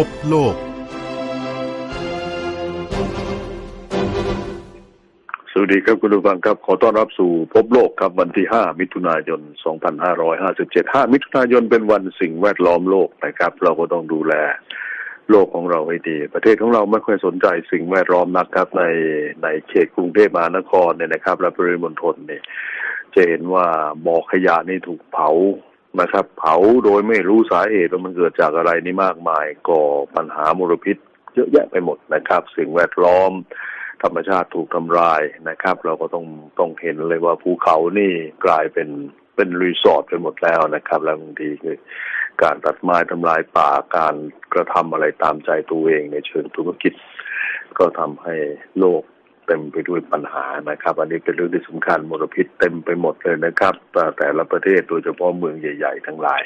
พบโลก สวัสดีครับคุณผู้ฟังครับ ขอต้อนรับสู่พบโลกครับวันที่ 5 มิถุนายน 2557 5 มิถุนายนเป็นวันสิ่งแวดล้อมโลกนะครับ เราก็ต้องดูแลโลกของเราให้ดี ประเทศของเราไม่ค่อยสนใจสิ่งแวดล้อมนักครับ ในในเขตกรุงเทพมหานครเนี่ยนะครับ และปริมณฑลเนี่ยจะเห็นว่าบ่อขยะนี่ถูกเผา นะครับ เผาโดยไม่รู้สาเหตุว่ามันเกิดจากอะไรนี่มากมายก่อปัญหามลพิษ เยอะแยะไปหมดนะครับ สิ่งแวดล้อม ธรรมชาติถูกทำลายนะครับ เราก็ต้องต้องเห็นเลยว่าภูเขานี่กลายเป็นเป็นรีสอร์ทไปหมดแล้วนะครับ แล้วบางทีคือการตัดไม้ทำลายป่าการกระทำอะไรตามใจตัวเองในเชิงธุรกิจ ก็ทำให้โลก เต็มไปด้วยปัญหานะครับ อันนี้เป็นเรื่องที่สำคัญมลพิษเต็มไปหมดเลยนะครับแต่แต่ละประเทศโดยเฉพาะเมืองใหญ่ ๆ ทั้งหลาย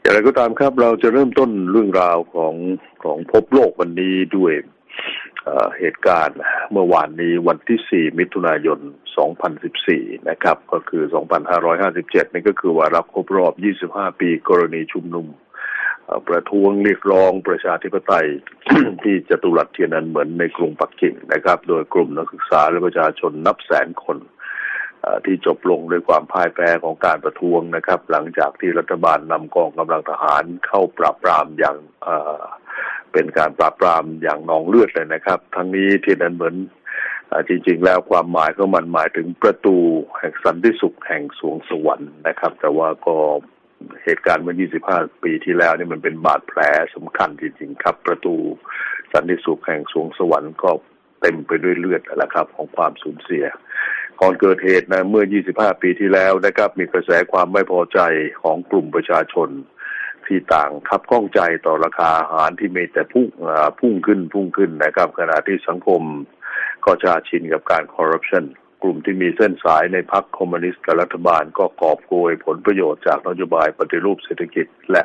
อย่างไรก็ตามครับ เราจะเริ่มต้นเรื่องราวของของพบโลกวันนี้ด้วยเหตุการณ์เมื่อวานนี้วันที่ 4 มิถุนายน 2014 นะครับ ก็คือ 2557 นี่ก็คือวาระครบรอบ 25 ปีกรณีชุมนุม ประท้วงเรียกร้องประชาธิปไตยที่จตุรัสเทียนอันเหมือนในกรุงปักกิ่งนะครับ โดยกลุ่มนักศึกษาและประชาชนนับแสนคนที่จบลงด้วยความพ่ายแพ้ของการประท้วงนะครับ หลังจากที่รัฐบาลนำกองกำลังทหารเข้าปราบปรามอย่างเป็นการปราบปรามอย่างนองเลือดเลยนะครับ ทั้งนี้เที่นั้นเหมือนจริงๆ แล้วความหมายก็มันหมายถึงประตูแห่งสันติสุขแห่งสวงสวรรค์นะครับ แต่ว่าก็ เหตุการณ์เมื่อ 25 ปีที่แล้วนี่มันเป็นบาดแผลสำคัญจริงๆครับ ประตูสันติสุขแห่งสวงสวรรค์ก็เต็มไปด้วยเลือดแล้วครับ ของความสูญเสียก่อนเกิดเหตุนะเมื่อ 25 ปีที่แล้วนะครับ มีกระแสความไม่พอใจของกลุ่มประชาชน ที่ต่างขับข้องใจต่อราคาอาหารที่มีแต่พุ่งพุ่งขึ้นพุ่งขึ้นนะครับขณะที่สังคมก็ชาชินกับการคอร์รัปชัน กลุ่มที่มีเส้นสายในพรรคคอมมิวนิสต์กับรัฐบาลก็กอบโกยผลประโยชน์จากนโยบายปฏิรูปเศรษฐกิจและ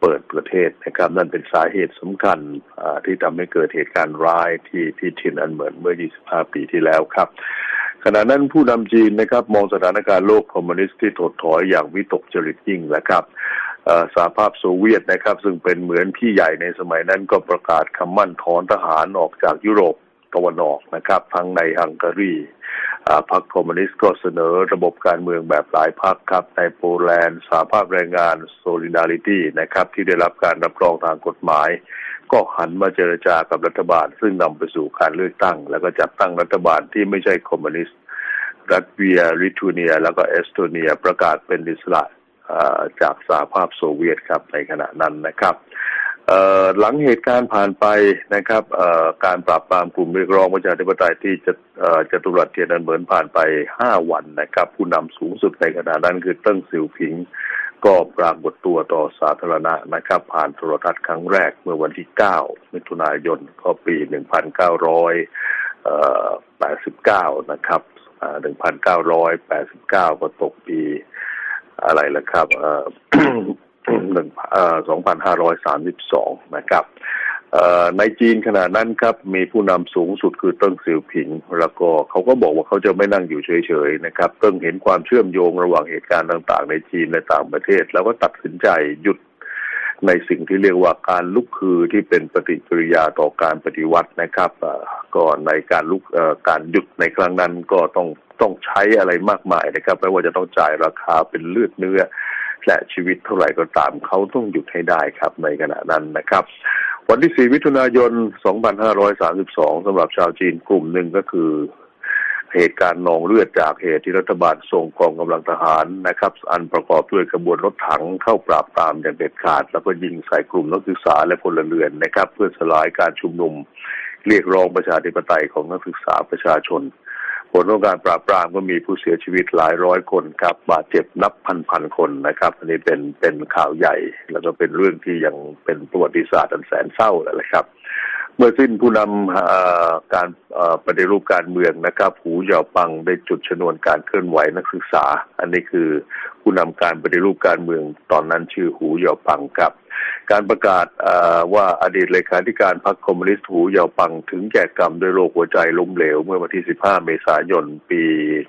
เปิดประเทศนะครับ นั่นเป็นสาเหตุสำคัญที่ทำให้เกิดเหตุการณ์ร้ายที่ที่ทินอันเหมือนเมื่อ 25 ปีที่แล้วครับขณะนั้นผู้นำจีนนะครับ มองสถานการณ์โลกคอมมิวนิสต์ที่ถดถอยอย่างวิตกจริตยิ่งนะครับสหภาพโซเวียตนะครับ ซึ่งเป็นเหมือนพี่ใหญ่ในสมัยนั้นก็ประกาศคำมั่นถอนทหารออกจากยุโรป ตะวันออกนะครับ ทั้งในฮังการีพรรคคอมมิวนิสต์ก็เสนอระบบการเมืองแบบหลายพรรคครับ ในโปแลนด์สหภาพแรงงาน Solidarity นะครับ ที่ได้รับการรับรองทางกฎหมาย ก็หันมาเจรจากับรัฐบาล ซึ่งนำไปสู่การเลือกตั้ง แล้วก็จัดตั้งรัฐบาลที่ไม่ใช่คอมมิวนิสต์รัสเวียลิทัวเนีย แล้วก็เอสโตเนียประกาศเป็นอิสระจากสหภาพโซเวียตครับในขณะนั้นนะครับ หลังเหตุการณ์ผ่านไปนะครับการปราบปรามกลุ่มเรียกร้องประชาธิปไตยที่จะเอ่อจตุรัสเทียนอันเหมือนผ่านไป 5 วันนะครับ ผู้นำสูงสุดในขณะนั้นคือเติ้งซิวผิง ก็ปรากฏตัวต่อสาธารณะนะครับ ผ่านโทรทัศน์ครั้งแรกเมื่อวันที่ 9 มิถุนายนก็ปี 1989 นะครับอ่า1989 ก็ตกปีอะไรล่ะครับ 2532 นะครับในจีนขณะนั้นครับมีผู้นำสูงสุดคือเติ้งซิวผิง แล้วก็เขาก็บอกว่าเขาจะไม่นั่งอยู่เฉยๆนะครับเติ้งเห็นความเชื่อมโยงระหว่างเหตุการณ์ต่างๆ ในจีนและต่างประเทศ แล้วก็ตัดสินใจหยุดในสิ่งที่เรียกว่าการลุกคือที่เป็นปฏิกิริยาต่อการปฏิวัตินะครับเอ่อก็ในการลุกการหยุดในครั้งนั้นก็ต้องต้องใช้อะไรมากมายนะครับไม่ว่าจะต้องจ่ายราคาเป็นเลือดเนื้อ และชีวิตเท่าไหร่ก็ตามเขาต้องหยุดให้ได้ครับในขณะนั้นนะครับ วันที่ 4 มิถุนายน 2532สำหรับชาวจีนกลุ่มหนึ่งก็คือเหตุการณ์นองเลือดจากเหตุที่รัฐบาลส่งกองกำลังทหารนะครับ อันประกอบด้วยขบวนรถถังเข้าปราบปรามอย่างเด็ดขาด แล้วก็ยิงใส่กลุ่มนักศึกษาและพลเรือนนะครับ เพื่อสลายการชุมนุมเรียกร้องประชาธิปไตยของนักศึกษาประชาชน ผลของการปราบปรามก็มีผู้เสียชีวิตหลายร้อยคนครับบาดเจ็บนับพันพันคนนะครับ อันนี้เป็นเป็นข่าวใหญ่ แล้วก็เป็นเรื่องที่ยังเป็นประวัติศาสตร์อันแสนเศร้าเละครับ เมื่อสิ้นผู้นำการปฏิรูปการเมืองนะครับ หูเหยาปังได้จุดชนวนการเคลื่อนไหวนักศึกษา อันนี้คือผู้นำการปฏิรูปการเมืองตอนนั้นชื่อหูเหยาปังครับ การประกาศว่าอดีตเลขาธิการพรรคคอมมิวนิสต์หูเหยาปังถึงแก่กรรมด้วยโรคหัวใจล้มเหลว เมื่อวันที่ 15 เมษายนปี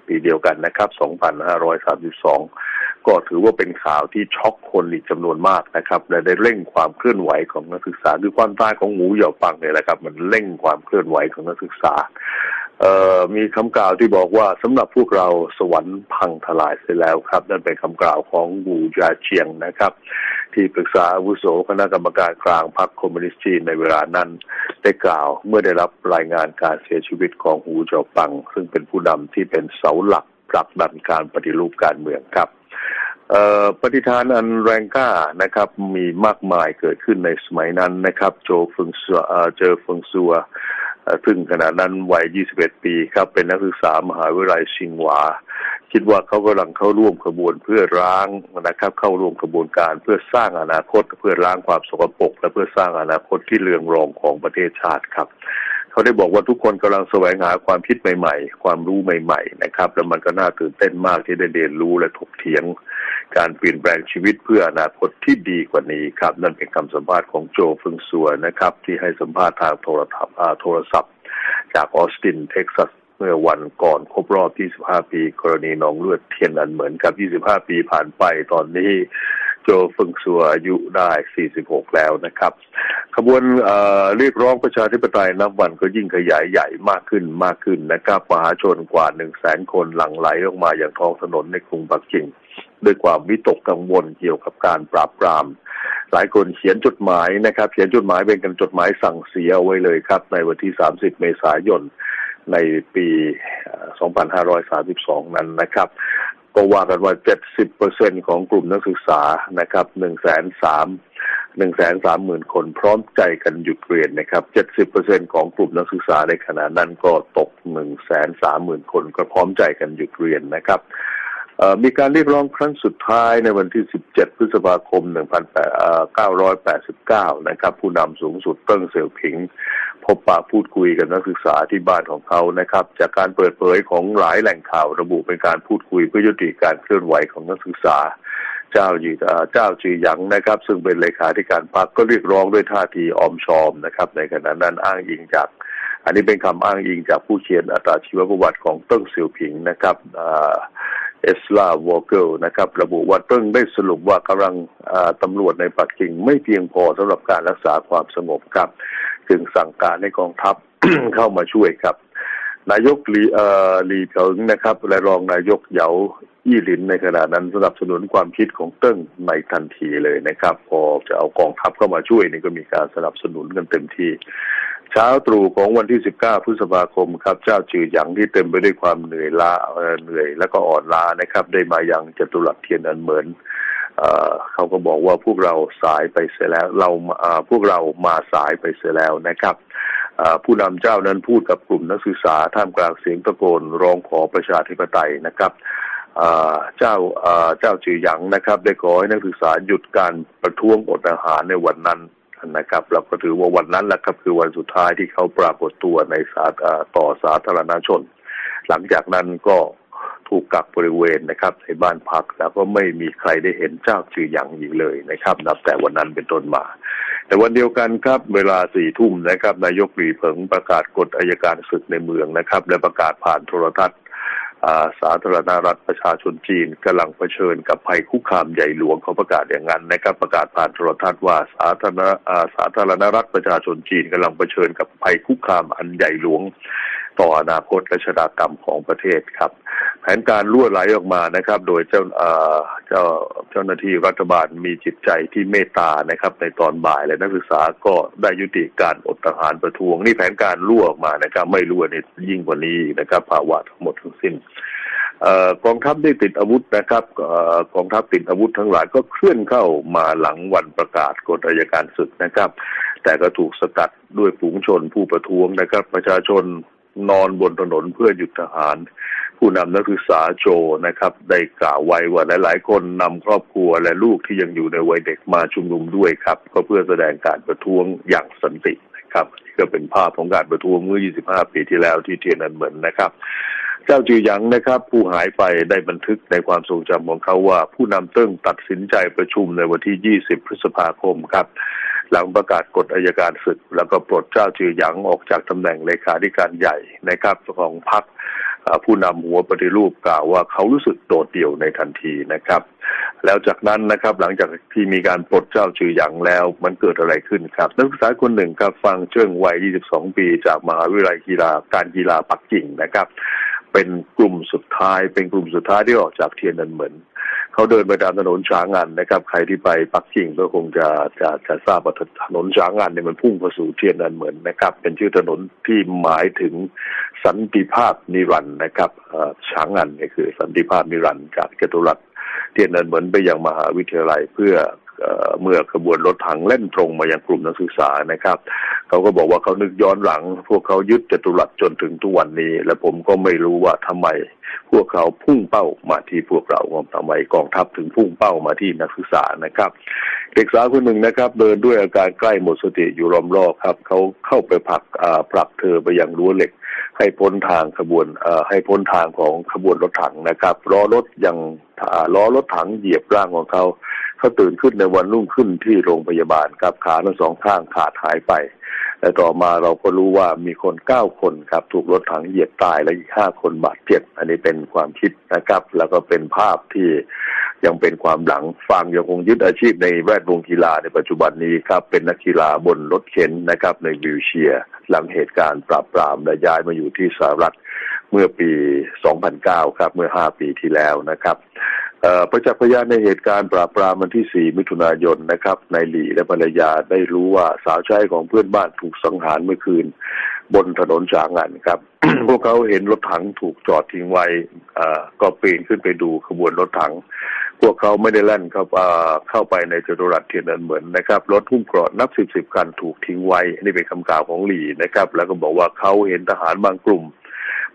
ปีเดียวกันนะครับ 2532 ก็ถือว่าเป็นข่าวที่ช็อกคนอีกจำนวนมากนะครับและได้เร่งความเคลื่อนไหวของนักศึกษาคือความตายของหมูเหยาปังเนี่ยแหละครับ มันเร่งความเคลื่อนไหวของนักศึกษา มีคำกล่าวที่บอกว่าสำหรับพวกเราสวรรค์พังทลายเสียแล้วครับ นั่นเป็นคำกล่าวของบูจาเชียงนะครับ ที่ปรึกษาอาวุโสคณะกรรมการกลางพรรคคอมมิวนิสต์จีนในเวลานั้น ได้กล่าวเมื่อได้รับรายงานการเสียชีวิตของหูเจาปัง ซึ่งเป็นผู้นำที่เป็นเสาหลักผลักดันการปฏิรูปการเมืองครับปฏิธานอันแรงกล้านะครับ มีมากมายเกิดขึ้นในสมัยนั้นนะครับ โจฟึงซัวเอ่อเจอฟึงซัว ซึ่งขณะนั้นวัย 21 ปีครับ เป็นนักศึกษามหาวิทยาลัยชิงหวา คิดว่าเขากำลังเข้าร่วมขบวนเพื่อร้างนะครับ เข้าร่วมขบวนการเพื่อสร้างอนาคต เพื่อร้างความสกปรกและเพื่อสร้างอนาคตที่เรืองรองของประเทศชาติครับ เขาได้บอกว่าทุกคนกำลังแสวงหาความคิดใหม่ ๆ ความรู้ใหม่ ๆ นะครับ แล้วมันก็น่าตื่นเต้นมากที่ได้เรียนรู้และถกเถียง การเปลี่ยนแปลงชีวิตเพื่ออนาคตที่ดีกว่านี้ครับ นั่นเป็นคำสัมภาษณ์ของโจฟึงซัวนะครับ ที่ให้สัมภาษณ์ทางโทรทัศน์โทรศัพท์ จากออสตินเท็กซัสเมื่อวันก่อนครบรอบ 25 ปี กรณีหนองเลือดเทียนอันเหมือนกับ 25 ปีผ่านไปตอนนี้ โจฟึงซัวอายุได้ 46 แล้วนะครับ ขบวนเเรียกร้องประชาธิปไตยนับวันก็ยิ่งขยายใหญ่มากขึ้นมากขึ้นนะครับมหาชนกว่า 1 0 0 0 0แสนคนหลั่งไหลออกมาอย่างท้องถนนในกรุงปักกิ่ง ด้วยความวิตกกังวลเกี่ยวกับการปราบปราม หลายคนเขียนจดหมายนะครับ เขียนจดหมายเป็นกันจดหมายสั่งเสียเอาไว้เลยครับ ในวันที่ 30 เมษายนในปี 2532 นั้นนะครับ ก็ว่ากันว่า 70%ของกลุ่มนักศึกษานะครับ1 3 1 3 0 0 0 คนพร้อมใจกันหยุดเรียนนะครับ 70%ของกลุ่มนักศึกษาในขณะนั้นก็ตก 130,000 คนก็พร้อมใจกันหยุดเรียนนะครับมีการเรียกร้องครั้งสุดท้ายในวันที่ 17 พฤษภาคม 1989 นะครับ ผู้นำสูงสุดเติ้งเสี่ยวผิง พบปะพูดคุยกับนักศึกษาที่บ้านของเขานะครับ จากการเปิดเผยของหลายแหล่งข่าวระบุเป็นการพูดคุยเพื่อยุติการเคลื่อนไหวของนักศึกษา เจ้าจีเจ้าจีหยังนะครับ ซึ่งเป็นเลขาธิการพรรคก็เรียกร้องด้วยท่าทีออมชอมนะครับ ในขณะนั้นอ้างอิงจากอันนี้เป็นคำอ้างอิงจากผู้เขียนอัตราชีวประวัติของเติ้งเสี่ยวผิงนะครับเอสลาวอเกิลนะครับ ระบุว่าเติ้งได้สรุปว่ากำลังอ่าตำรวจในปักกิ่งไม่เพียงพอสำหรับการรักษาความสงบครับ จึงสั่งการให้กองทัพเข้ามาช่วยครับ นายกลีเอ่อลีเผิงนะครับและรองนายกเหยาอี้หลินในขณะนั้นสนับสนุนความคิดของเติ้งในทันทีเลยนะครับ พอจะเอากองทัพเข้ามาช่วยนี่ก็มีการสนับสนุนกันเต็มที่ เช้าตรู่ของวันที่ 19 พฤษภาคมครับ เจ้าจือหยางที่เต็มไปด้วยความเหนื่อยล้าเอ่อเหนื่อยแล้วก็อ่อนล้านะครับ ได้มายังจตุรัสเทียนอันเหมือน เขาก็บอกว่าพวกเราสายไปเสียแล้ว เราพวกเรามาสายไปเสียแล้วนะครับผู้นำเจ้านั้นพูดกับกลุ่มนักศึกษาท่ามกลางเสียงตะโกนร้องขอประชาธิปไตยนะครับเจ้าเจ้าจือหยางนะครับ ได้ขอให้นักศึกษาหยุดการประท้วงอดอาหารในวันนั้นนะครับเราก็ถือว่าวันนั้นแหละครับคือวันสุดท้ายที่เขาปรากฏตัวในสาอ่าต่อสาธารณชน หลังจากนั้นก็ ถูกกักบริเวณนะครับในบ้านพักแล้วก็ไม่มีใครได้เห็นเจ้าจือหยางอีกเลยนะครับ นับแต่วันนั้นเป็นต้นมา แต่วันเดียวกันครับ เวลาสี่ทุ่มนะครับ นายกหลีเผิงประกาศกฎอายการศึกในเมืองนะครับ และประกาศผ่านโทรทัศน์สาธารณรัฐประชาชนจีนกำลังเผชิญกับภัยคุกคามใหญ่หลวงเขาประกาศอย่างนั้นนะครับ ประกาศผ่านโทรทัศน์ว่าสาธารณสาธารณรัฐประชาชนจีนกำลังเผชิญกับภัยคุกคามอันใหญ่หลวง ต่ออนาคตและชะตากรรมของประเทศครับ แผนการล่วไหลออกมานะครับ โดยเจ้าเจ้าเจ้าหน้าที่รัฐบาลมีจิตใจที่เมตตานะครับ ในตอนบ่ายและนักศึกษาก็ได้ยุติการอดทหารประท้วง นี่แผนการล่วออกมานะครับ ไม่รั่วนี่ยิ่งกว่านี้นะครับ ภาวะทั้งหมดทั้งสิ้นกองทัพได้ติดอาวุธนะครับกองทัพติดอาวุธทั้งหลายก็เคลื่อนเข้ามาหลังวันประกาศกฎอัยการศึกนะครับ แต่ก็ถูกสกัดด้วยฝูงชนผู้ประท้วงนะครับ ประชาชน นอนบนถนนเพื่อหยุดทหาร ผู้นำนักศึกษาโจนะครับ ได้กล่าวไว้ว่าหลายๆ คนนำครอบครัวและลูกที่ยังอยู่ในวัยเด็กมาชุมนุมด้วยครับ ก็เพื่อแสดงการประท้วงอย่างสันตินะครับก็เป็นภาพของการประท้วงเมื่อ 25 ปีที่แล้วที่เทียนอันเหมือนนะครับเจ้าจือหยางนะครับ ผู้หายไปได้บันทึกในความทรงจำของเขาว่า ผู้นำเติ้งตัดสินใจประชุมในวันที่ 20 พฤษภาคมครับ หลังประกาศกฎอายการศึก แล้วก็ปลดเจ้าจือหยางออกจากตำแหน่งเลขาธิการใหญ่นะครับของพรรคผู้นำหัวปฏิรูปกล่าวว่าเขารู้สึกโดดเดี่ยวในทันทีนะครับ แล้วจากนั้นนะครับหลังจากที่มีการปลดเจ้าจือหยางแล้ว มันเกิดอะไรขึ้นครับ นักศึกษาคนหนึ่งครับฟังเจิ้งวัย 22 ปี จากมหาวิทยาลัยกีฬาการกีฬาปักกิ่งนะครับ เป็นกลุ่มสุดท้าย เป็นกลุ่มสุดท้ายที่ออกจากเทียนนันเหมือนเขาเดินไปตามถนนช้างอันนะครับ ใครที่ไปปักกิ่งก็คงจะจะจะทราบว่าถนนช้างอันเนี่ยมันพุ่งเข้าสู่เทียนนันเหมือนนะครับ เป็นชื่อถนนที่หมายถึงสันติภาพนิรันดร์นะครับช้างอันเนี่ยคือสันติภาพนิรันดร์จากจตุรัสเทียนนันเหมือนไปยังมหาวิทยาลัยเพื่อ เมื่อขบวนรถถังเล่นตรงมายังกลุ่มนักศึกษานะครับเขาก็บอกว่าเขานึกย้อนหลัง พวกเขายึดจตุรัสจนถึงทุกวันนี้ และผมก็ไม่รู้ว่าทำไม พวกเขาพุ่งเป้ามาที่พวกเราทำไมกองทัพถึงพุ่งเป้ามาที่นักศึกษานะครับ เด็กสาวคนหนึ่งนะครับ เดินด้วยอาการใกล้หมดสติอยู่รอมรอบครับเขาเข้าไปผลักอ่าผลักเธอไปยังรั้วเหล็ก ให้พ้นทางขบวนให้พ้นทางของขบวนรถถังนะครับล้อรถยังอ่าล้อรถถังเหยียบร่างของเขา เขาตื่นขึ้นในวันรุ่งขึ้นที่โรงพยาบาลครับขาทั้งสองข้างขาดหายไปและต่อมาเราก็รู้ว่ามีคนเก้าคนครับ ถูกรถถังเหยียบตายและอีกห้าคนบาดเจ็บ อันนี้เป็นความคิดนะครับ แล้วก็เป็นภาพที่ยังเป็นความหลังฟังยังคงยึดอาชีพในแวดวงกีฬาในปัจจุบันนี้ครับ เป็นนักกีฬาบนรถเข็นนะครับในวิวเชียร์หลังเหตุการณ์ปราบปรามและย้ายมาอยู่ที่สหรัฐเมื่อปี 2009 ครับ เมื่อ 5 ปีที่แล้วนะครับ ประจักษ์พยานในเหตุการณ์ปราบปรามวันที่ 4 มิถุนายนนะครับนายหลีและภรรยาได้รู้ว่าสาวใช้ของเพื่อนบ้านถูกสังหารเมื่อคืน บนถนนฉางอันครับ พวกเขาเห็นรถถังถูกจอดทิ้งไว้เอ่อก็ปีนขึ้นไปดูขบวนรถถัง พวกเขาไม่ได้แล่นเข้าเอ่อเข้าไปในจตุรัสเทียนนันเหมือนนะครับ รถหุ้มเกราะนับสิบสิบคันถูกทิ้งไว้ นี่เป็นคำกล่าวของหลีนะครับ แล้วก็บอกว่าเขาเห็นทหารบางกลุ่ม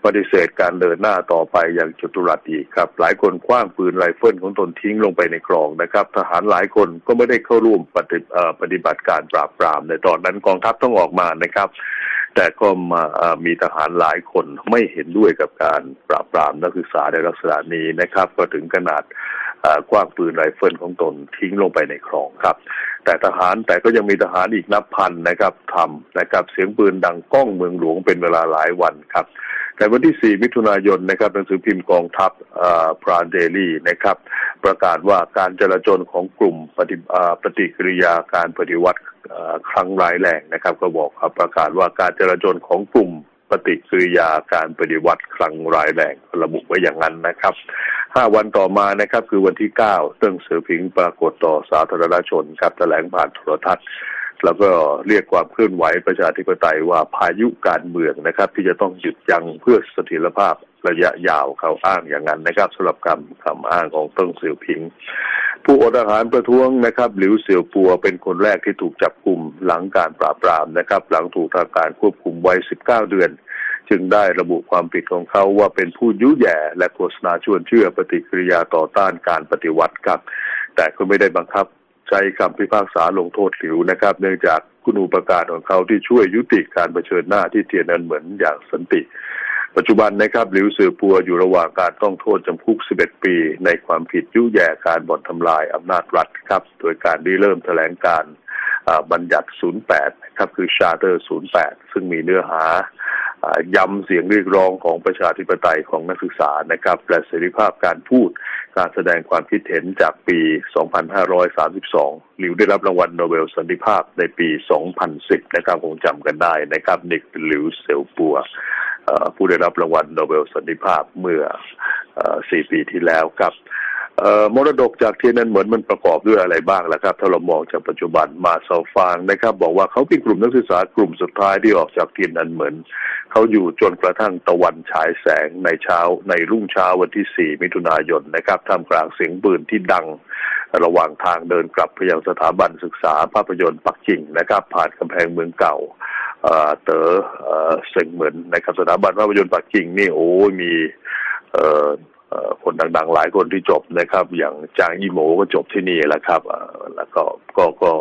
ปฏิเสธการเดินหน้าต่อไปอย่างจตุรัสอีกครับ หลายคนคว้างปืนไรเฟิลของตนทิ้งลงไปในคลองนะครับ ทหารหลายคนก็ไม่ได้เข้าร่วมปฏิปฏิบัติการปราบปราม ในตอนนั้นกองทัพต้องออกมานะครับ แต่ก็มามีทหารหลายคนไม่เห็นด้วยกับการปราบปรามนักศึกษาในลักษณะนี้นะครับ ก็ถึงขนาดกว้างปืนไรเฟิลของตนทิ้งลงไปในคลองครับ แต่ทหารแต่ก็ยังมีทหารอีกนับพันนะครับทำนะครับ เสียงปืนดังก้องเมืองหลวงเป็นเวลาหลายวันครับ แต่วันที่ 4 มิถุนายนนะครับหนังสือพิมพ์กองทัพพรานเดลี่นะครับ ประกาศว่าการจราจรของกลุ่มปฏิปฏิกิริยาการปฏิวัติครั้งร้ายแรงนะครับ ก็บอกครับประกาศว่าการจราจรของกลุ่มปฏิกิริยาการปฏิวัติครั้งร้ายแรงระบุไว้อย่างนั้นนะครับห้าวันต่อมานะครับคือวันที่เก้าเรื่องสือพิงปรากฏต่อสาธารณชนครับแถลงผ่านโทรทัศน์ แล้วก็เรียกความเคลื่อนไหวประชาธิปไตยว่าพายุการเมืองนะครับ ที่จะต้องหยุดยั้งเพื่อเสถียรภาพระยะยาวเขาอ้างอย่างนั้นนะครับสำหรับคำคำอ้างของเติ้งเสี่ยวผิง ผู้อดอาหารประท้วงนะครับหลิวเสี่ยวปัวเป็นคนแรกที่ถูกจับกลุ่มหลังการปราบปรามนะครับ หลังถูกทางการควบคุมไว้ 19 เดือน จึงได้ระบุความผิดของเขาว่าเป็นผู้ยุแย่และโฆษณาชวนเชื่อปฏิกิริยาต่อต้านการปฏิวัติครับ แต่ก็ไม่ได้บังคับ ใช้คำพิพากษาลงโทษหลิวนะครับ เนื่องจากคุณูปการของเขาที่ช่วยยุติการเผชิญหน้าที่เทียนนันเหมือนอย่างสันติ ปัจจุบันนะครับหลิวซือปัวอยู่ระหว่างการต้องโทษจำคุก 11 ปี ในความผิดยุแย่การบ่อนทำลายอำนาจรัฐครับ โดยการได้เริ่มแถลงการบัญญัติ 08 นะครับคือชาร์เตอร์08 ซึ่งมีเนื้อหา ย้ำเสียงเรียกร้องของประชาธิปไตยของนักศึกษานะครับและเสรีภาพการพูดการแสดงความคิดเห็นจากปี 2532 หลิวได้รับรางวัลโนเบลสันติภาพในปี 2010 นะครับคงจำกันได้นะครับนิกหลิวเซลปัวผู้ได้รับรางวัลโนเบลสันติภาพเมื่อเอ่อ4ปีที่แล้วครับ มรดกจากเทียนนั้นเหมือนมันประกอบด้วยอะไรบ้างล่ะครับ ถ้าเรามองจากปัจจุบันมาเซาฟางนะครับ บอกว่าเขาเป็นกลุ่มนักศึกษากลุ่มสุดท้ายที่ออกจากเทียนนั้นเหมือนเขาอยู่จนกระทั่งตะวันฉายแสงในเช้าในรุ่งเช้าวันที่ 4 มิถุนายนนะครับท่ามกลางเสียงปืนที่ดัง ระหว่างทางเดินกลับไปยังสถาบันศึกษาภาพยนตร์ปักกิ่งนะครับ ผ่านกำแพงเมืองเก่าเต๋อเซ็งเหมือนนะครับสถาบันภาพยนตร์ปักกิ่งนี่โอ้ยมีเคนดังๆ หลายคนที่จบนะครับ อย่างจางยี่โหมก็จบที่นี่แหละครับแล้วก็ก็ก็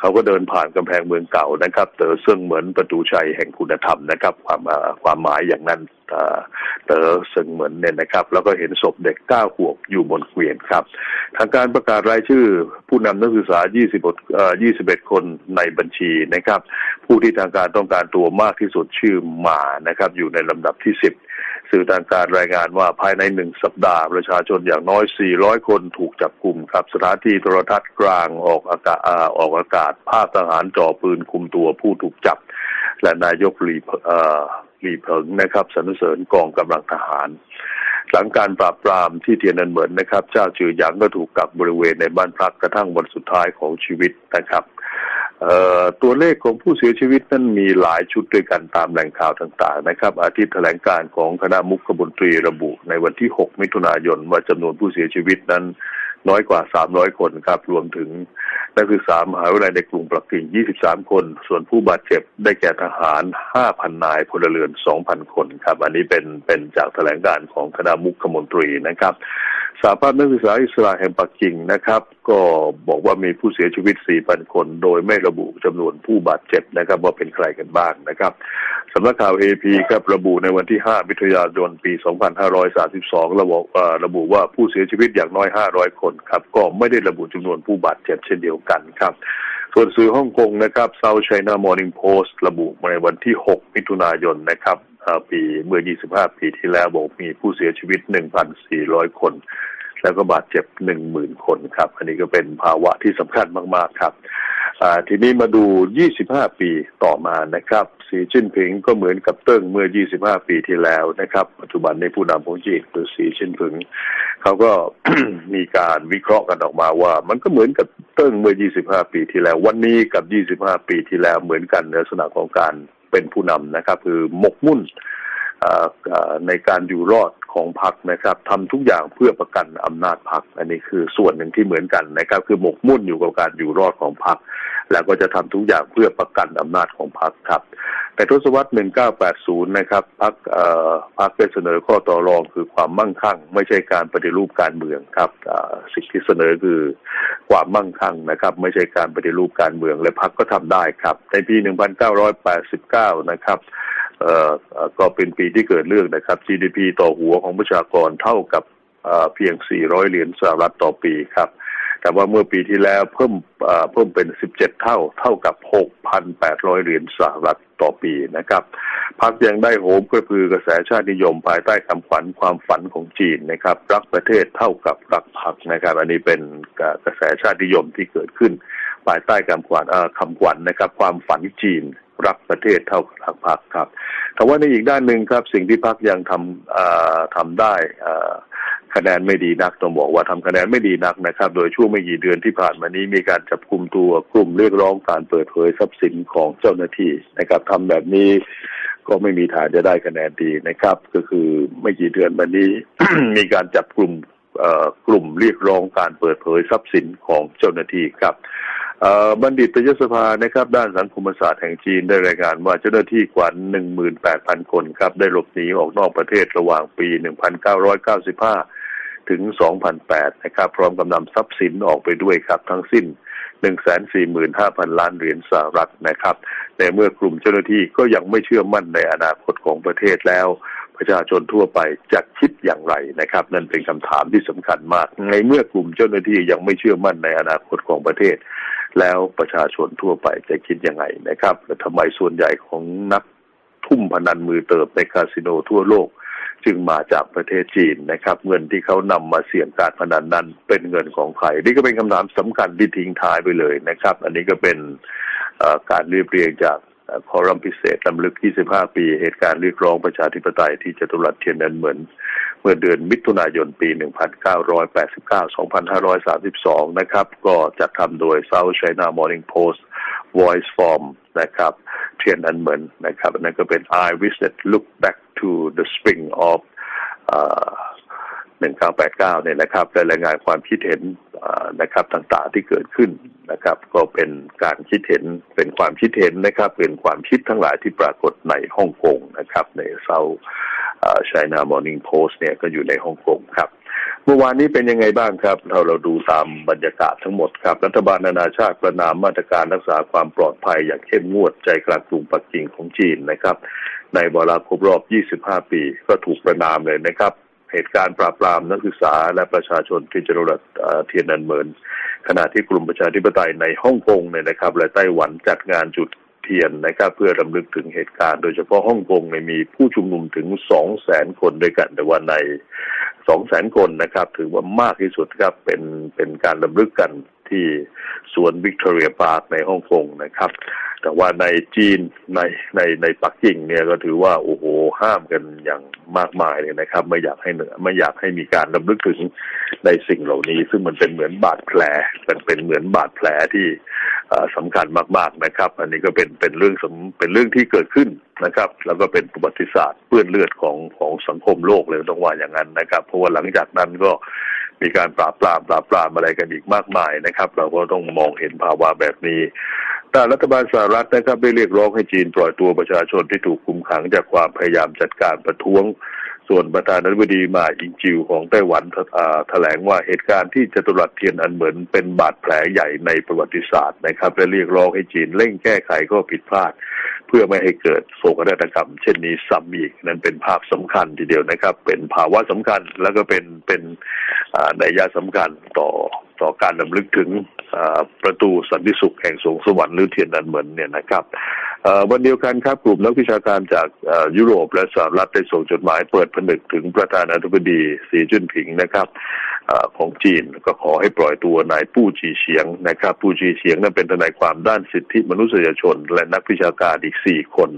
เขาก็เดินผ่านกำแพงเมืองเก่านะครับเต๋อซึ่งเหมือนประตูชัยแห่งคุณธรรมนะครับ ความความหมายอย่างนั้นเต๋อซึ่งเหมือนเนี่ยนะครับ แล้วก็เห็นศพเด็กเก้าขวบอยู่บนเกวียนครับ ทางการประกาศรายชื่อ ผู้นำนักศึกษา 20เอ่อ21 คนในบัญชีนะครับ ผู้ที่ทางการต้องการตัวมากที่สุดชื่อมานะครับ อยู่ในลำดับที่ 10 สื่อทางการรายงานว่าภายในหนึ่งสัปดาห์ประชาชนอย่างน้อย 400 คนถูกจับกลุ่มครับ สถานที่โทรทัศน์กลางออกอากาศออกอากาศ ภาพทหารจ่อปืนคุมตัวผู้ถูกจับ และนายกลีลีเพิงนะครับสรรเสริญกองกำลังทหาร หลังการปราบปรามที่เทียนนันเหมือนนะครับ เจ้าจือหยางก็ถูกกักบริเวณในบ้านพักกระทั่งวันสุดท้ายของชีวิตนะครับ ตัวเลขของผู้เสียชีวิตนั้นมีหลายชุดด้วยกันตามแหล่งข่าวต่างๆนะครับ อาทิตย์แถลงการของคณะมุขบนตรีระบุ ในวันที่ 6 มิถุนายนว่าจำนวนผู้เสียชีวิตนั้นน้อยกว่า 300 คนครับ รวมถึงนักศึกษามหาวิทยาลัยในกรุงปักกิ่ง 23 คน ส่วนผู้บาดเจ็บได้แก่ทหาร 5,000 นาย พลเรือน 2,000 คนครับ อันนี้เป็นเป็นจากแถลงการของคณะมุขมนตรีนะครับ สาภาพนักศึกษาอิสราแห่งปักกิ่งนะครับ ก็บอกว่ามีผู้เสียชีวิต 4,000 คน โดยไม่ระบุจำนวนผู้บาดเจ็บนะครับ ว่าเป็นใครกันบ้างนะครับสำนักข่าว AP ครับระบุในวันที่ 5 มิถุนายน ปี 2532 ระบุระบุว่าผู้เสียชีวิตอย่างน้อย 500 คนครับ ก็ไม่ได้ระบุจำนวนผู้บาดเจ็บเช่นเดียวกันครับส่วนสื่อฮ่องกงนะครับ South China Morning Post ระบุในวันที่ 6 มิถุนายนนะครับปีเมื่อ 25 ปีที่แล้วบอกมีผู้เสียชีวิต 1,400 คน แล้วก็บาดเจ็บหนึ่งหมื่นคนครับ อันนี้ก็เป็นภาวะที่สำคัญมาก ๆ ครับทีนี้มาดู 25 ปีต่อมานะครับ สีจิ้นผิงก็เหมือนกับเติ้งเมื่อ 25 ปีที่แล้วนะครับ ปัจจุบันในผู้นำของจีนคือสีจิ้นผิง เขาก็มีการวิเคราะห์กันออกมาว่า มันก็เหมือนกับเติ้งเมื่อ 25 ปีที่แล้ว วันนี้กับ 25 ปีที่แล้วเหมือนกันในลักษณะของการเป็นผู้นำนะครับ คือหมกมุ่น ในการอยู่รอดของพรรคนะครับทำทุกอย่างเพื่อประกันอำนาจพรรคอันนี้คือส่วนหนึ่งที่เหมือนกันนะครับ คือหมกมุ่นอยู่กับการอยู่รอดของพรรคแล้วก็จะทำทุกอย่างเพื่อประกันอำนาจของพรรคครับ แต่ทศวรรษ 1980 นะครับพรรคพรรคได้เสนอข้อต่อรองคือความมั่งคั่ง ไม่ใช่การปฏิรูปการเมืองครับสิ่งที่เสนอคือความมั่งคั่งนะครับ ไม่ใช่การปฏิรูปการเมืองและพรรคก็ทำได้ครับ ในปี 1989 นะครับ ก็เป็นปีที่เกิดเรื่องนะครับ GDP ต่อหัวของประชากรเท่ากับเพียง 400 เหรียญสหรัฐต่อปีครับ แต่ว่าเมื่อปีที่แล้วเพิ่มเพิ่มเป็น 17 เท่า เท่ากับ 6,800 เหรียญสหรัฐต่อปีนะครับพักยังได้โหมกระพือกระแสชาตินิยมภายใต้คำขวัญความฝันของจีนนะครับ รักประเทศเท่ากับรักพักนะครับ อันนี้เป็นกระแสชาตินิยมที่เกิดขึ้น ภายใต้คำขวัญคำขวัญนะครับ ความฝันจีน รักประเทศเท่ากับพรรคครับ แต่ว่าในอีกด้านหนึ่งครับ สิ่งที่พรรคยังทำทำได้คะแนนไม่ดีนักต้องบอกว่าทำคะแนนไม่ดีนักนะครับ โดยช่วงไม่กี่เดือนที่ผ่านมานี้มีการจับกลุ่มตัวกลุ่มเรียกร้องการเปิดเผยทรัพย์สินของเจ้าหน้าที่นะครับทำแบบนี้ก็ไม่มีทางจะได้คะแนนดีนะครับ ก็คือไม่กี่เดือนมานี้ มีการจับกลุ่มกลุ่มเรียกร้องการเปิดเผยทรัพย์สินของเจ้าหน้าที่ครับ บัณฑิตยสภานะครับด้านสังคมศาสตร์แห่งจีนได้รายงานว่าเจ้าหน้าที่กว่า 18,000 คนครับ ได้หลบหนีออกนอกประเทศระหว่างปี 1995 ถึง 2008 นะครับ พร้อมกำนำทรัพย์สินออกไปด้วยครับ ทั้งสิ้น 145,000 ล้านเหรียญสหรัฐนะครับแต่เมื่อกลุ่มเจ้าหน้าที่ก็ยังไม่เชื่อมั่นในอนาคตของประเทศแล้ว ประชาชนทั่วไปจะคิดอย่างไรนะครับ นั่นเป็นคำถามที่สำคัญมาก ในเมื่อกลุ่มเจ้าหน้าที่ยังไม่เชื่อมั่นในอนาคตของประเทศ แล้วประชาชนทั่วไปจะคิดยังไงนะครับและทำไมส่วนใหญ่ของนักทุ่มพนันมือเติบในคาสิโนทั่วโลก จึงมาจากประเทศจีนนะครับ เงินที่เขานำมาเสี่ยงการพนันนั้น เป็นเงินของใครนี่ก็เป็นคำถามสำคัญที่ทิ้งท้ายไปเลยนะครับ อันนี้ก็เป็นการเรียบเรียงจากคอรัมพิเศษลำลึก 25 ปี เหตุการณ์เรียกร้องประชาธิปไตยที่จตุรัสเทียนนันเหมือน เมื่อเดือนมิถุนายนปี 1989 2532 นะครับ ก็จัดทำโดย South China Morning Post Voice Form นะครับเทียนอันเหมือนนะครับนั่นก็เป็น I wish that look back to the spring of 1989 เนี่ยนะครับได้รายงานความคิดเห็นนะครับต่างๆที่เกิดขึ้นนะครับ ก็เป็นการคิดเห็นเป็นความคิดเห็นนะครับ เป็นความคิดทั้งหลายที่ปรากฏในฮ่องกงนะครับ ในเซา China Morning Post เนี่ยก็อยู่ในฮ่องกงครับ เมื่อวานนี้เป็นยังไงบ้างครับ เราเราดูตามบรรยากาศทั้งหมดครับ รัฐบาลนานาชาติประนามมาตรการรักษาความปลอดภัยอย่างเข้มงวดใจกลางกรุงปักกิ่งของจีนนะครับ ในเวลาครบรอบ 25 ปี ก็ถูกประนามเลยนะครับเหตุการณ์ปราบปรามนักศึกษาและประชาชนที่จรดเอ่อเทียนนันเหมินขณะที่กลุ่มประชาธิปไตยในฮ่องกงเนี่ยนะครับ และไต้หวันจัดงานจุด เทียนนะครับเพื่อรำลึกถึงเหตุการณ์ โดยเฉพาะฮ่องกงในมีผู้ชุมนุมถึงสองแสนคนด้วยกันแต่ว่าในสองแสนคนนะครับ ถือว่ามากที่สุดครับเป็นเป็นการรำลึกกัน ที่สวนวิกตอเรียพาร์คในฮ่องกงนะครับ แต่ว่าในจีนในในในปักกิ่งเนี่ยก็ถือว่าโอ้โหห้ามกันอย่างมากมายเลยนะครับ ไม่อยากให้เหนือไม่อยากให้มีการรำลึกถึงในสิ่งเหล่านี้ ซึ่งมันเป็นเหมือนบาดแผลเป็นเป็นเหมือนบาดแผลที่เอ่อสำคัญมากๆนะครับ อันนี้ก็เป็นเป็นเรื่องสำเป็นเรื่องที่เกิดขึ้นนะครับ แล้วก็เป็นประวัติศาสตร์เปื้อนเลือดของของสังคมโลกเลยต้องว่าอย่างนั้นนะครับ เพราะว่าหลังจากนั้นก็ มีการปราบปรามปราบปรามอะไรกันอีกมากมายนะครับ เราก็ต้องมองเห็นภาวะแบบนี้แต่รัฐบาลสหรัฐนะครับได้เรียกร้องให้จีนปล่อยตัวประชาชนที่ถูกคุมขังจากความพยายามจัดการประท้วง ส่วนประธานาธิบดีมาอิงจิวของไต้หวันแถลงว่าเหตุการณ์ที่จตุรัสเทียนอันเหมือนเป็นบาดแผลใหญ่ในประวัติศาสตร์นะครับและเรียกร้องให้จีนเร่งแก้ไขข้อผิดพลาด พื่อไม่ให้เกิดโศกนาฏกรรม เช่นนี้ซ้ำอีกนั่นเป็นภาพสำคัญทีเดียวนะครับ เป็นภาวะสำคัญแล้วก็เป็นเป็นอ่ายะสำคัญต่อต่อการดำลึกถึงประตูสันติสุขแห่งสวงสวรรค์หรือเทียนอันเหมือนเนี่ยนะครับวันเดียวกันครับกลุ่มนักวิชาการจากยุโรปและสหรัฐได้ส่งจดหมายเปิดผนึกถึงประธานาธิบดีสีจิ้นผิงนะครับ ของจีนก็ขอให้ปล่อยตัวนายปู้จีเฉียงนะครับปู้จีเฉียงนั้นเป็นทนายความด้านสิทธิมนุษยชน และนักวิชาการอีกสี่คน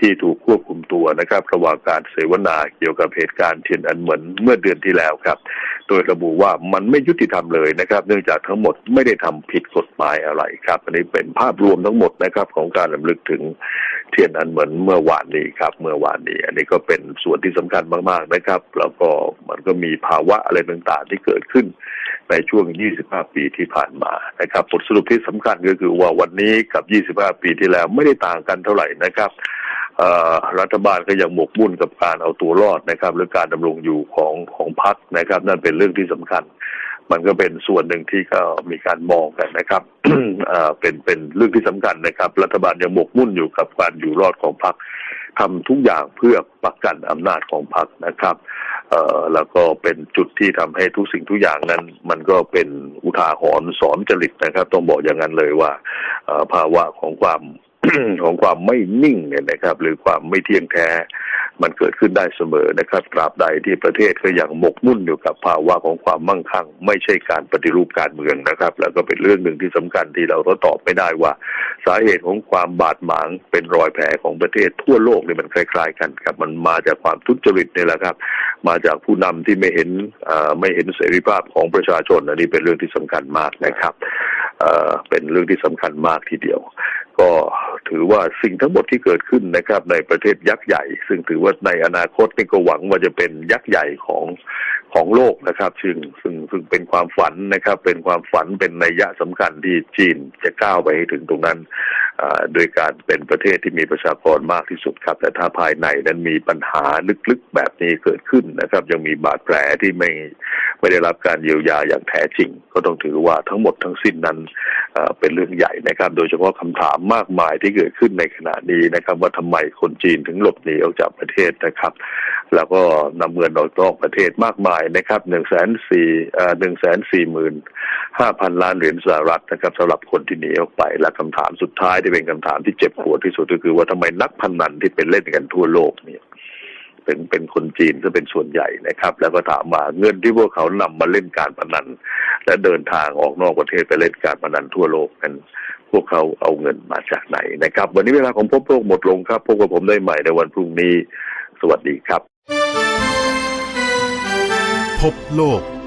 ที่ถูกควบคุมตัวนะครับระหว่างการเสวนาเกี่ยวกับเหตุการณ์เทียนอันเหมือนเมื่อเดือนที่แล้วครับ โดยระบุว่ามันไม่ยุติธรรมเลยนะครับ เนื่องจากทั้งหมดไม่ได้ทำผิดกฎหมายอะไรครับ อันนี้เป็นภาพรวมทั้งหมดนะครับของการรำลึกถึงเทียนอันเหมือนเมื่อวานนี้ครับ เมื่อวานนี้ อันนี้ก็เป็นส่วนที่สำคัญมากๆนะครับ แล้วก็มันก็มีภาวะอะไรต่างที่เกิดขึ้น ในช่วง 25 ปีที่ผ่านมานะครับบทสรุปที่สำคัญก็คือว่าวันนี้กับ 25 ปีที่แล้วไม่ได้ต่างกันเท่าไหร่นะครับรัฐบาลก็ยังหมกมุ่นกับการเอาตัวรอดนะครับหรือการดำรงอยู่ของของพรรคนะครับ นั่นเป็นเรื่องที่สำคัญ มันก็เป็นส่วนหนึ่งที่ก็มีการมองกันนะครับเป็นเป็นเรื่องที่สำคัญนะครับ รัฐบาลยังหมกมุ่นอยู่กับการอยู่รอดของพรรคทำทุกอย่างเพื่อปักกันอำนาจของพรรคนะครับเอ่อแล้วก็เป็นจุดที่ทำให้ทุกสิ่งทุกอย่างนั้น มันก็เป็นอุทาหรณ์สอนจริตนะครับ ต้องบอกอย่างนั้นเลยว่าภาวะของความ ของความไม่นิ่งเนี่ยนะครับ หรือความไม่เที่ยงแท้ มันเกิดขึ้นได้เสมอนะครับตราบใดที่ประเทศก็ยังหมกมุ่นอยู่กับภาวะของความมั่งคั่ง ไม่ใช่การปฏิรูปการเมืองนะครับ แล้วก็เป็นเรื่องหนึ่งที่สำคัญที่เราก็ตอบไม่ได้ว่า สาเหตุของความบาดหมางเป็นรอยแผลของประเทศทั่วโลกเนี่ยมันคล้ายๆ กันครับ มันมาจากความทุจริตนี่แหละครับ มาจากผู้นำที่ไม่เห็นอ่อไม่เห็นเสรีภาพของประชาชนอันนี้เป็นเรื่องที่สำคัญมากนะครับเอ่อเป็นเรื่องที่สำคัญมากทีเดียว ก็ถือว่าสิ่งทั้งหมดที่เกิดขึ้นนะครับ ในประเทศยักษ์ใหญ่ ซึ่งถือว่าในอนาคตนี่ก็หวังว่าจะเป็นยักษ์ใหญ่ของของโลกนะครับซึ่งซึ่งซึ่งเป็นความฝันนะครับ เป็นความฝันเป็นนัยยะสำคัญที่จีนจะก้าวไปให้ถึงตรงนั้นอ่าโดยการเป็นประเทศที่มีประชากรมากที่สุดครับ แต่ถ้าภายในนั้นมีปัญหาลึกๆแบบนี้เกิดขึ้นนะครับ ยังมีบาดแผลที่ไม่ไม่ได้รับการเยียวยาอย่างแท้จริง ก็ต้องถือว่าทั้งหมดทั้งสิ้นนั้นเอ่อเป็นเรื่องใหญ่นะครับ โดยเฉพาะคำถามมากมายที่เกิดขึ้นในขณะนี้นะครับ ว่าทำไมคนจีนถึงหลบหนีออกจากประเทศนะครับ แล้วก็นำเงินออกนอกประเทศมากมายนะครับหนึ่งแสนสี่หนึ่งแสนสี่หมื่นห้าพันล้านเหรียญสหรัฐนะครับสำหรับคนที่หนีออกไป และคำถามสุดท้ายที่เป็นคำถามที่เจ็บปวดที่สุดก็คือว่าทำไมนักพนันที่เป็นเล่นกันทั่วโลกเนี่ยเป็นเป็นคนจีนจะเป็นส่วนใหญ่นะครับ แล้วก็ถามว่าเงินที่พวกเขานำมาเล่นการพนัน และเดินทางออกนอกประเทศไปเล่นการพนันทั่วโลกนั้นพวกเขาเอาเงินมาจากไหนนะครับ วันนี้เวลาของพบโลกหมดลงครับพบกับผมได้ใหม่ในวันพรุ่งนี้ สวัสดีครับ พบโลก